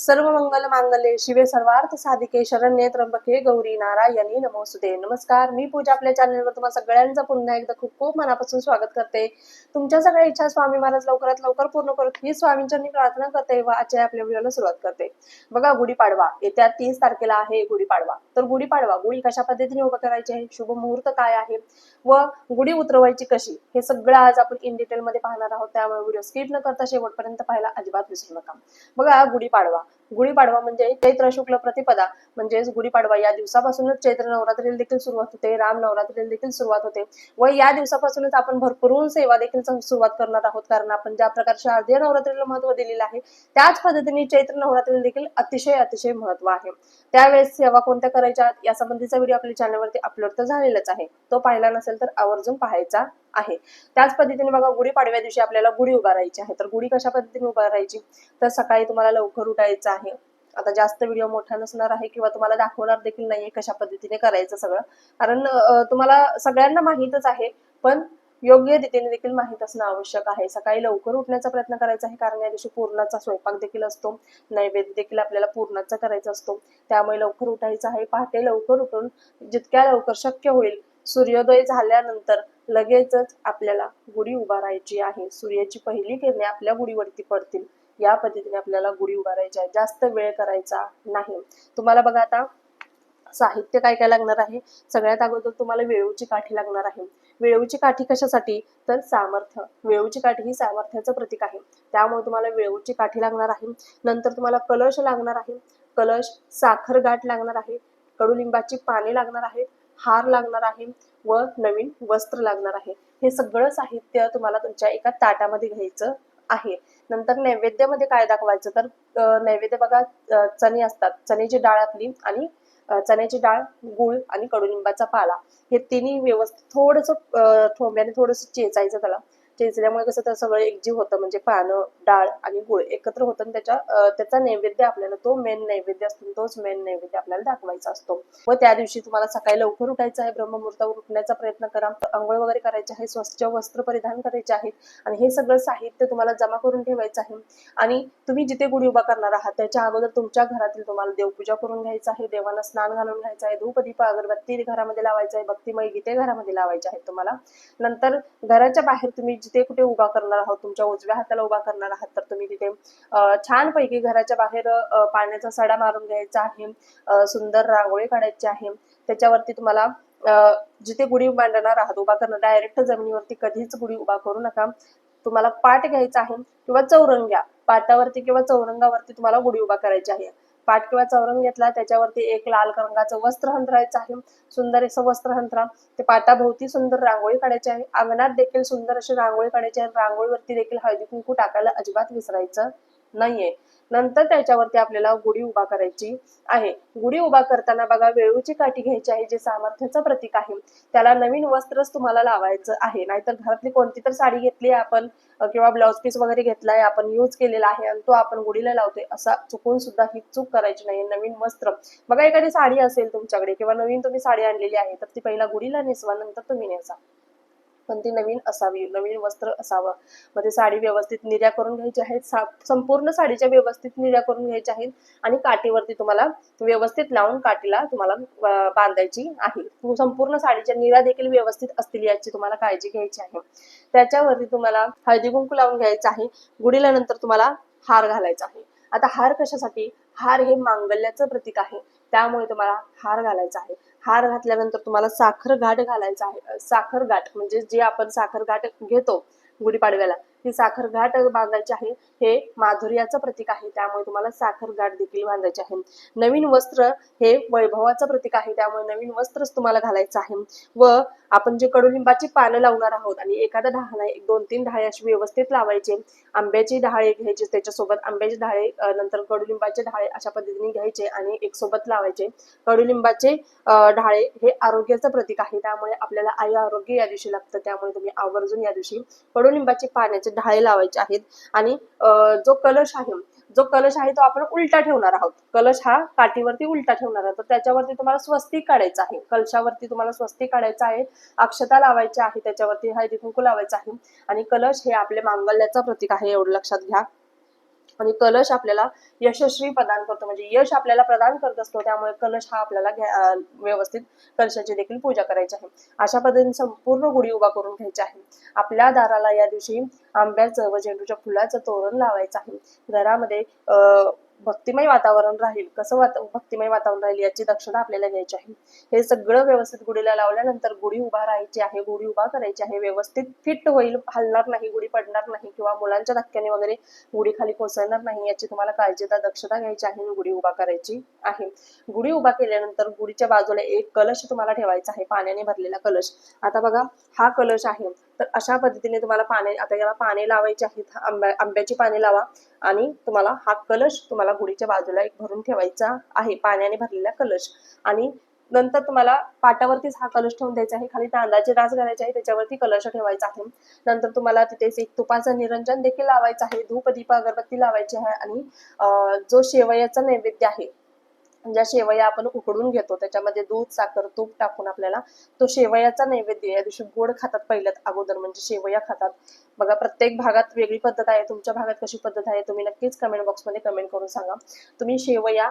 सर्व मंगल मांगल्ये शिवे सर्वार्थ साधिके शरण्ये त्र्यंबके गौरी नारायणी नमोसुदे नमस्कार मी पूजा आपल्या चॅनलवर तुम्हाला सगळ्यांचं पुन्हा एकदा खूप खूप मनापासून स्वागत करते. तुमच्या सगळ्या इच्छा स्वामी महाराज लवकरात लवकर पूर्ण करत ही स्वामींच्या मी प्रार्थना करते व आजच्या आपल्या व्हिडिओला सुरुवात करते. बघा गुढीपाडवा. येत्या तीस तारखेला आहे गुढीपाडवा. तर गुढीपाडवा गुढी कशा पद्धतीने उभं करायची आहे? शुभ मुहूर्त काय आहे? व गुढी उतरवायची कशी? हे सगळं आज आपण इन डिटेल मध्ये पाहणार आहोत. त्यामुळे व्हिडिओ स्किप न करता शेवटपर्यंत पाहायला अजिबात विसरू नका. बघा गुढीपाडवा. गुढीपाडवा म्हणजे चैत्र शुक्ल प्रतिपदा म्हणजेच गुढीपाडवा. या दिवसापासूनच चैत्र नवरात्रीला देखील सुरुवात होते. राम नवरात्रीला देखील सुरुवात होते. व या दिवसापासूनच आपण भरपूर सेवा देखील सुरुवात करणार आहोत. कारण आपण ज्या प्रकारचे शारदीय नवरात्रीला महत्त्व दिलेलं आहे त्याच पद्धतीने चैत्र नवरात्रीला देखील अतिशय अतिशय महत्त्व आहे. त्यावेळेस सेवा कोणत्या करायच्या? या संबंधीचा व्हिडिओ आपल्या चॅनलवरती अपलोड तर झालेलाच आहे. तो पाहिला नसेल तर आवर्जून पाहायचा आहे. त्याच पद्धतीने बघा गुढी पाडव्या दिवशी आपल्याला गुढी उभारायची आहे. तर गुढी कशा पद्धतीने उभारायची? तर सकाळी तुम्हाला लवकर उठायचं आहे. आता जास्त व्हिडिओ मोठा नसणार आहे किंवा तुम्हाला दाखवणार देखील नाहीये कशा पद्धतीने करायचं सगळं. कारण तुम्हाला सगळ्यांना माहीतच आहे पण योग्य रीतीने देखील माहीत असणं आवश्यक आहे. सकाळी लवकर उठण्याचा प्रयत्न करायचा आहे कारण या दिवशी पूर्णाचा स्वयंपाक देखील असतो. नैवेद्य देखील आपल्याला पूर्णाचा करायचा असतो. त्यामुळे लवकर उठायचं आहे. पहाटे लवकर उठून जितक्या लवकर शक्य होईल सूर्योदय झाल्यानंतर लगेचच आपल्याला गुढी उभारायची आहे. सूर्याची पहिली किरणे आपल्या गुढीवरती पडतील. या पद्धतीने आपल्याला गुढी उभारायची आहे जास्त वेळ करायचा नाही. तुम्हाला बघा आता साहित्य काय काय लागणार आहे? सगळ्यात अगोदर तुम्हाला वेळूची काठी लागणार आहे. वेळूची काठी कशासाठी? तर सामर्थ्य. वेळूची काठी ही सामर्थ्याचं प्रतीक आहे. त्यामुळे तुम्हाला वेळूची काठी लागणार आहे. नंतर तुम्हाला कलश लागणार आहे. कलश साखर गाठ लागणार आहे. कडुलिंबाची पाने लागणार आहेत. हार लागणार आहे व नवीन वस्त्र लागणार आहे. हे सगळं साहित्य तुम्हाला तुमच्या एका ताटामध्ये घ्यायचं आहे. नंतर नैवेद्यामध्ये काय दाखवायचं तर अं, नैवेद्य बघा अं, चणे असतात. चण्याची डाळ आपली आणि चण्याची डाळ गुळ आणि कडुलिंबाचा पाला. हे तिन्ही व्यवस्थित थोडस ठोंब्याने थोडस चेचायचं त्याला. चेचल्यामुळे कसं तर सगळं एकजीव होतं. म्हणजे पानं डाळ आणि गुळ एकत्र होतं आणि त्याच्या त्याचा नैवेद्य आपल्याला तो मेन नैवेद्य असतो. तोच मेन नैवेद्य आपल्याला दाखवायचा असतो. व त्या दिवशी तुम्हाला सकाळी लवकर उठायचं आहे. ब्रह्ममुहूर्तावर उठण्याचा प्रयत्न करा. आंघोळ वगैरे करायचे आहे. स्वच्छ वस्त्र परिधान करायचे आहेत आणि हे सगळं साहित्य तुम्हाला जमा करून ठेवायचं आहे. आणि तुम्ही जिथे गुढी उभा करणार आहात त्याच्या अगोदर तुमच्या घरातील तुम्हाला देवपूजा करून घ्यायचं आहे. देवांना स्नान घालून घ्यायचं आहे. धूप दीप अगरबत्ती घरामध्ये लावायचं आहे. भक्तिमय गीते घरामध्ये लावायचे आहेत तुम्हाला. नंतर घराच्या बाहेर तुम्ही जिथे कुठे उभा करणार आहोत? तुमच्या उजव्या हाताला उभा करणार आहात तर तुम्ही तिथे छानपैकी घराच्या बाहेर पाण्याचा सडा मारून घ्यायचा आहे. सुंदर रांगोळी काढायची आहे. त्याच्यावरती तुम्हाला जिथे गुढी मांडणार आहात उभा करणार डायरेक्ट जमिनीवरती कधीच गुढी उभा करू नका. तुम्हाला पाट घ्यायचा आहे किंवा चौरंग्या पाटावरती किंवा चौरंगावरती तुम्हाला गुढी उभा करायची आहे. पाठ किंवा चौरंग घेतला त्याच्यावरती एक लाल रंगाचं वस्त्र हंतरायचं आहे सुंदर असं वस्त्र हंतरा ते पाटाभोवती सुंदर रांगोळी काढायची आहे. अंगणात देखील सुंदर अशी रांगोळी काढायची आहे. रांगोळीवरती देखील हळदी कुंकू टाकायला अजिबात विसरायचं नाहीये. नंतर त्याच्यावरती आपल्याला गुढी उभा करायची आहे. गुढी उभा करताना बघा वेळूची काठी घ्यायची आहे जे सामर्थ्याचं प्रतीक आहे. त्याला नवीन वस्त्रच तुम्हाला लावायचं आहे. नाहीतर घरातली कोणती तर साडी घेतली आहे आपण किंवा ब्लाउज पीस वगैरे घेतलाय आपण यूज केलेला आहे आणि तो आपण गुढीला लावतोय असा चुकून सुद्धा ही चूक करायची नाही. नवीन वस्त्र. बघा एखादी साडी असेल तुमच्याकडे किंवा नवीन तुम्ही साडी आणलेली आहे तर ती पहिला गुढीला नेसवा नंतर तुम्ही नेसा. पण ती नवीन असावी नवीन वस्त्र असावं. म्हणजे साडी व्यवस्थित निर्या करून घ्यायची आहे संपूर्ण साडीच्या व्यवस्थित निर्या करून घ्यायच्या आहेत आणि काठीवरती तुम्हाला व्यवस्थित लावून काठीला तुम्हाला बांधायची आहे. संपूर्ण साडीच्या निऱ्या देखील व्यवस्थित असतील याची तुम्हाला काळजी घ्यायची आहे. त्याच्यावरती तुम्हाला हळदी कुंकू लावून घ्यायचं आहे. गुढीला नंतर तुम्हाला हार घालायचा आहे. आता हार कशासाठी? हार हे मांगल्याचं प्रतीक आहे. त्यामुळे तुम्हाला हार घालायचा आहे. हार घातल्यानंतर तुम्हाला साखर घाट घालायचा आहे. साखर घाट म्हणजे जे आपण साखर घाट घेतो गुढीपाडव्याला ही साखर घाट बांधायची आहे. हे माधुर्याचं प्रतीक आहे. त्यामुळे तुम्हाला साखर घाट देखील बांधायचे आहे. नवीन वस्त्र हे वैभवाचं प्रतीक आहे. त्यामुळे नवीन वस्त्रच तुम्हाला घालायचं आहे. व आपण जे कडुलिंबाची पानं लावणार आहोत आणि एखादा डहाणा एक दोन तीन ढाळे अशी व्यवस्थित लावायचे. आंब्याची डहाळे घ्यायचे त्याच्यासोबत. आंब्याचे ढाळे नंतर कडुलिंबाचे ढाळे अशा पद्धतीने घ्यायचे आणि एक सोबत लावायचे. कडुलिंबाचे अ, ढाळे हे आरोग्याचं प्रतीक आहे. त्यामुळे आपल्याला आई आरोग्य या दिवशी लागतं. त्यामुळे तुम्ही आवर्जून या दिवशी कडुलिंबाचे पाण्याचे ढाळे लावायचे आहेत. आणि जो कलश आहे जो कलश आहे तो आपण उलटा ठेवणार आहोत. कलश हा काठीवरती उलटा ठेवणार आहे. तर त्याच्यावरती तुम्हाला स्वस्तिक काढायचं आहे. कलशावरती तुम्हाला स्वस्तिक काढायचं आहे. अक्षता लावायच्या आहे त्याच्यावरती. हळदी कुंकू लावायचं आहे. आणि कलश हे आपल्या मांगल्याचं प्रतीक आहे एवढं लक्षात घ्या. आणि कलश आपल्याला यशस्वी प्रदान करतो. म्हणजे यश आपल्याला प्रदान करत असतो त्यामुळे कलश हा आपल्याला व्यवस्थित कलशाची देखील पूजा करायची आहे. अशा पद्धतीने संपूर्ण गुढी उभा करून घ्यायची आहे. आपल्या दाराला या दिवशी आंब्याचं व झेंडूच्या फुलाचं तोरण लावायचं आहे. घरामध्ये अं, भक्तिमय वातावरण राहील. कसं वाता भक्तिमय वातावरण राहील याची दक्षता आपल्याला घ्यायची आहे. हे सगळं व्यवस्थित गुढीला लावल्यानंतर गुढी उभा राहायची आहे गुढी उभा करायची आहे. व्यवस्थित फिट होईल हलणार नाही गुढी पडणार नाही किंवा मुलांच्या धक्क्याने वगैरे गुढी खाली कोसळणार नाही याची तुम्हाला काळजीता दक्षता घ्यायची आहे गुढी उभा करायची आहे. गुढी उभा केल्यानंतर गुढीच्या बाजूला एक कलश तुम्हाला ठेवायचा आहे पाण्याने भरलेला कलश. आता बघा हा कलश आहे. तर अशा पद्धतीने तुम्हाला पाने आता याला पाने लावायचे आहेत आंब्या आंब्याची पाने लावा आणि तुम्हाला हा कलश तुम्हाला गुढीच्या बाजूला एक भरून ठेवायचा आहे पाण्याने भरलेला कलश. आणि नंतर तुम्हाला पाटावरतीच हा कलश ठेवून द्यायचा आहे खाली तांदळाचे रास घालायचे आहे त्याच्यावरती कलश ठेवायचा आहे. नंतर तुम्हाला तिथेच एक तुपाचं निरंजन देखील लावायचं आहे धूप दीप अगरबत्ती लावायची आहे आणि जो शेवयाचा नैवेद्य आहे म्हणजे ज्या शेवया आपण उकडून घेतो त्याच्यामध्ये दूध साखर तूप टाकून आपल्याला तो शेवयाचा नैवेद्य या दिवशी गोड खातात पहिल्यात अगोदर म्हणजे शेवया खातात. बघा प्रत्येक भागात वेगळी पद्धत आहे. तुमच्या भागात कशी पद्धत आहे तुम्ही नक्कीच कमेंट बॉक्समध्ये कमेंट करून सांगा. तुम्ही शेवया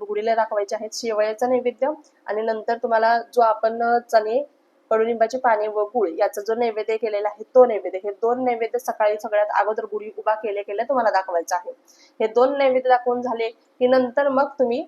गुढीला दाखवायचे आहेत. शेवयाचा नैवेद्य आणि नंतर तुम्हाला जो आपण चणे कडुलिंबाची पाने व गुळ याचा जो नैवेद्य केलेला आहे तो नैवेद्य. हे दोन नैवेद्य सकाळी सगळ्यात अगोदर गुढी उभा केले केले तुम्हाला दाखवायचं आहे. हे दोन नैवेद्य दाखवून झाले की नंतर मग तुम्ही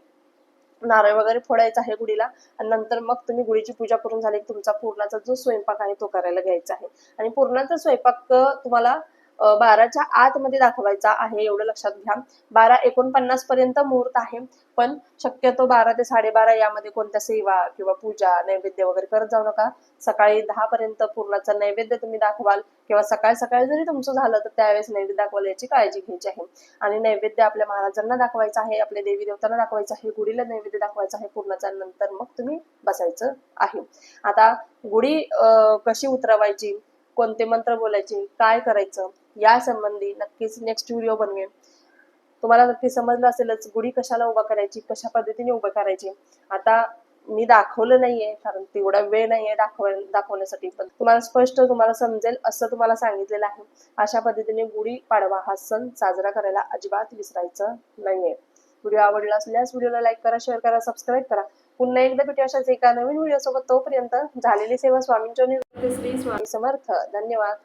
नारळ वगैरे फोडायचा आहे गुढीला. आणि नंतर मग तुम्ही गुढीची पूजा करून झाली तुमचा पूर्णाचा जो स्वयंपाक आहे तो करायला घ्यायचा आहे. आणि पूर्णाचा स्वयंपाक तुम्हाला बाराच्या आतमध्ये दाखवायचा आहे एवढं लक्षात घ्या. बारा एकोणपन्नास पर्यंत मुहूर्त आहे पण शक्यतो बारा ते साडेबारा यामध्ये कोणत्या सेवा किंवा पूजा नैवेद्य वगैरे करत जाऊ नका. सकाळी दहा पर्यंत पूर्णाचा नैवेद्य तुम्ही दाखवाल किंवा सकाळी सकाळी जरी तुमचं झालं तर त्यावेळेस नैवेद्य दाखवाल याची काळजी घ्यायची आहे. आणि नैवेद्य आपल्या महाराजांना दाखवायचं आहे आपल्या देवी देवतांना दाखवायचं आहे गुढीला नैवेद्य दाखवायचं आहे पूर्णाचा नंतर मग तुम्ही बसायचं आहे. आता गुढी कशी उतरवायची कोणते मंत्र बोलायचे काय करायचं या संबंधी नक्कीच नेक्स्ट व्हिडिओ बनवेन. तुम्हाला नक्की समजलं असेलच गुढी कशाला उभा करायची कशा पद्धतीने उभं करायची. आता मी दाखवलं नाहीये कारण तेवढा वेळ नाहीये दाखव दाखवण्यासाठी. पण तुम्हाला स्पष्ट तुम्हाला समजेल असं तुम्हाला सांगितलेलं आहे. अशा पद्धतीने गुढी पाडवा हा सण साजरा करायला अजिबात विसरायचं नाहीये. व्हिडिओ आवडला असल्यास व्हिडिओला लाईक करा शेअर करा सबस्क्राईब करा. पुन्हा एकदा भेटू अशाच एका नवीन व्हिडिओ सोबत. तोपर्यंत झालेली सेवा स्वामींच्या श्री स्वामी समर्थ. धन्यवाद.